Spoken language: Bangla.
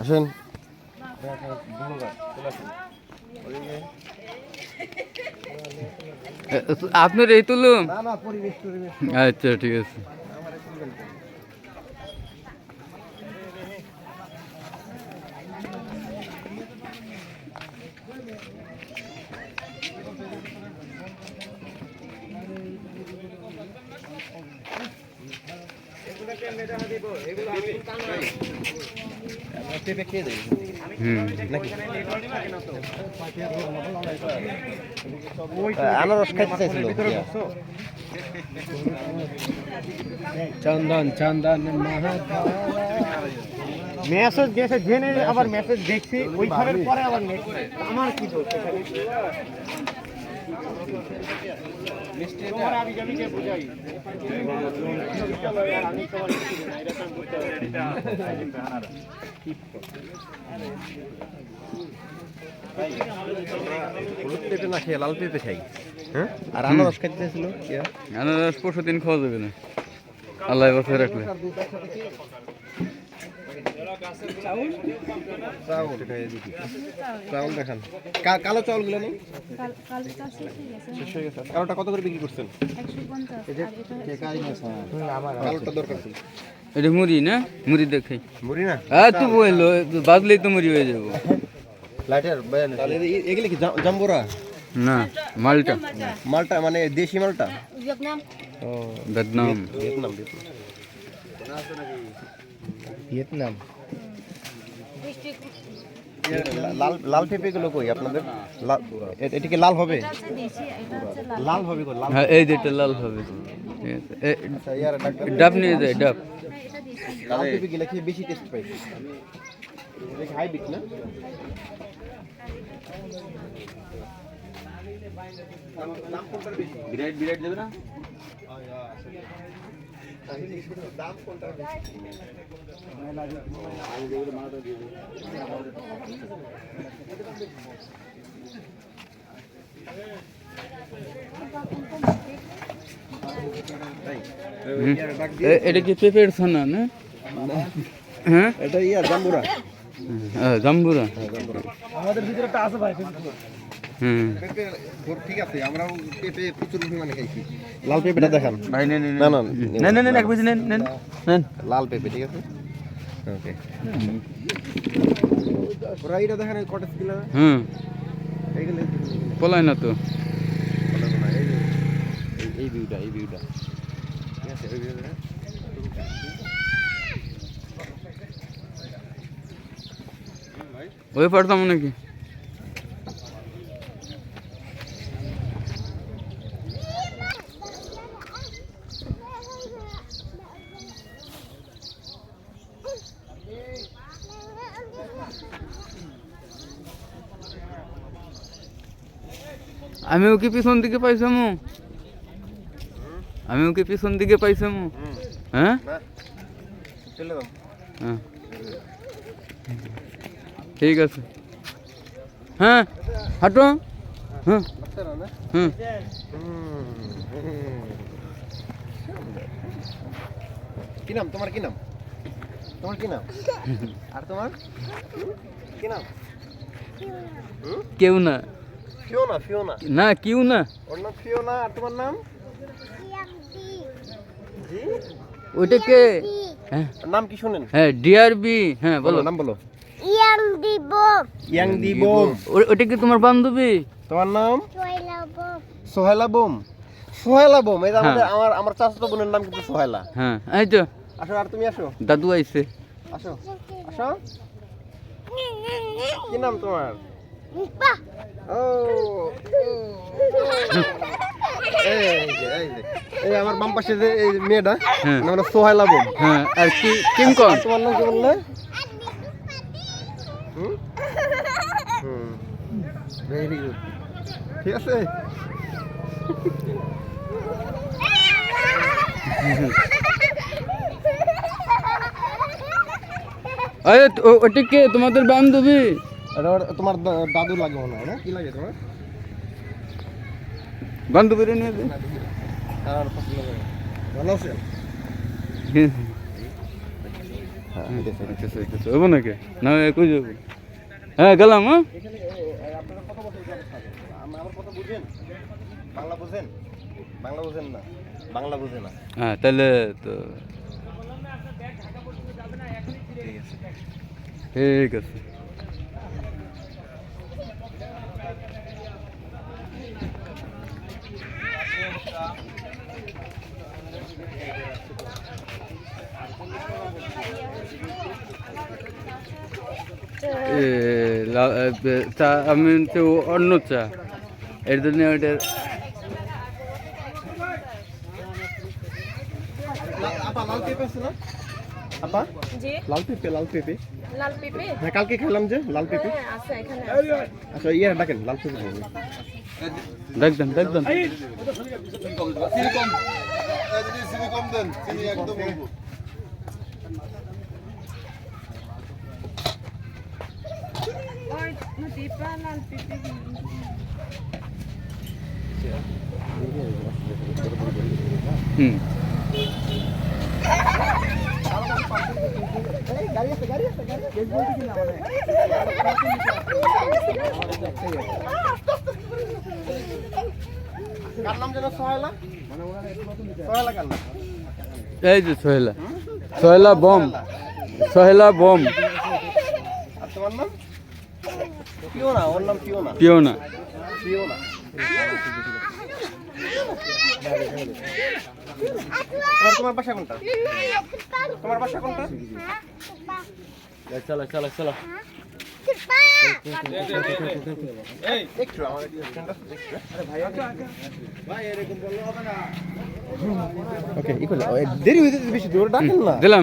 আসেন। আপনার এই তুলুম? আচ্ছা ঠিক আছে পেঁপে খেয়ে দেয় হুম নাকি আনারস খাইতে চাইছিল। চন্দন চন্দন মেসেজ গেছে জেনে আবার মেসেজ দেখছি ওই ঘরের পরে আবার আমার কি দোষ? হলুদ পেঁপে না খেয়ে লাল পেঁপে খাই। হ্যাঁ? আর আনারস আনারস পরশু দিন খাওয়া যাবে না। আল্লাহ বছর রাখলে চাউল? চাউল দেখান। কালো চাউলগুলো নেই? শেষ হয়ে গেছে। কালোটা কত করে বিক্রি করছেন? কালোটা দরকার ছিল। এটা মুড়ি না? মুড়ি দেখাই মুড়ি না? হ্যাঁ তো বলল বাদলেই তো মুড়ি হয়ে যাব। লাইটার তাহলে এগুলো কি জাম- জাম্বুরা? না মালটা। মালটা মানে দেশি মালটা? ভিয়েতনাম। ও ভিয়েতনাম ভিয়েতনাম। ভিয়েতনাম। লাল লাল পেঁপে গুলো কই আপনাদের? এটা কি লাল হবে? এটা এটা লাল লাল হবে হ্যাঁ এই যেটা লাল হবে। ঠিক আছে। এ, আচ্ছা ইয়ার ডাক্তার ডাব। নিয়ে যায় ডাব। এটা লাল পেঁপে গিলা খেয়ে বেশি টেস্ট পাই? হাইব্রিড না? বিরাট বিরাট দেবে না? দাম কোনটা এটা কি পেঁপের ছানা না? হ্যাঁ? এটা ইয়া জাম্বুরা। হ্যাঁ, জাম্বুরা। আমাদের ভিতরে একটা আছে ভাই পেঁপে ঠিক আছে আমরাও পেঁপে প্রচুর পরিমাণে খাইছি লাল পেঁপেটা দেখান ভাই নেন। না না নেন এক বেশি নেন নেন। নেন। লাল পেঁপে ঠিক আছে? ওকে। ওরা এইটা দেখেন কটেজ কিলা হুম। এইগুলো পলায় না তো। এই এই- এই ভিউটা এই ভিউটা ঠিক আছে ওই ভিউটা ওই পারতাম নাকি? আমিও কি পিছন দিকে পাইছামু আমিও কি পিছন দিকে পাইছামু হ্যাঁ? হ্যাঁ। ঠিক আছে। হ্যাঁ? হাঁটো। হ্যাঁ। হুম কি নাম? তোমার কি নাম? তোমার কি নাম? আর তোমার? কি নাম? কেউ না। Fiona Fiona. না কেউ না ওর নাম ফিওনা আর তোমার নাম? জি? ওইটা কে হ্যাঁ। নাম কি শুনেন? হ্যাঁ ডিআরবি হ্যাঁ বলো নাম বলো। ইয়াং ইয়াং দি বোম ও- কি তোমার বান্ধবী? তোমার নাম? সোহেলা বোম। সোহেলা বোম। এই আমাদের হ্যাঁ। আমার আমার চাচাতো বোনের নাম কিন্তু সোহেলা। হ্যাঁ এই তো। আসো আর তুমি আসো। দাদু আইছে। আসো। আসো। কি নাম তোমার? এই আমার বাম পাশে যে এই মেয়েটা হ্যাঁ। নাম হলো হ্যাঁ আর কি তোমার নাম কি বললে? হুম? হুম। ভেরি গুড ঠিক আছে? আরে ওটা কে? তোমাদের বান্ধবী? এটা তোমার দাদু লাগে মনে হয় না? কি লাগে তোমার? বান্ধবীরা নিয়ে দে। আর পছন্দ করে ভালো আছে? হ্যাঁ আচ্ছা আচ্ছা আচ্ছা। হব নাকি? না যাব? হ্যাঁ গেলাম হ্যাঁ। আপনারা কত বছর আমার কথা বুঝেন? বাংলা বুঝেন? বাংলা বুঝেন না। বাংলা বুঝে না। হ্যাঁ তাহলে তো ঠিক আছে। চা আমি তো অন্য চা। এর জন্য ওইটা আপা লাল পেঁপে আছে আপা? জি। লাল পেঁপে লাল পেঁপে। হ্যাঁ কালকে খেলাম যে লাল পেঁপে। হ্যাঁ আছে এখানে আচ্ছা ইয়ে ডাকেন লাল পেঁপে। খাব। দেখ দেন দেখ দেন ওই দীপা লাল পেঁপে হুম কার নাম যেন কার নাম এই যে সোহেলা। সোহেলা বম। সোহেলা বম। পিওনা। তোমার বাসা কোনটা? তোমার বাসা কোনটা চলো চলো চলো। দেরি হয়ে যেতে বেশি দূরে ডাকেন না দিলাম।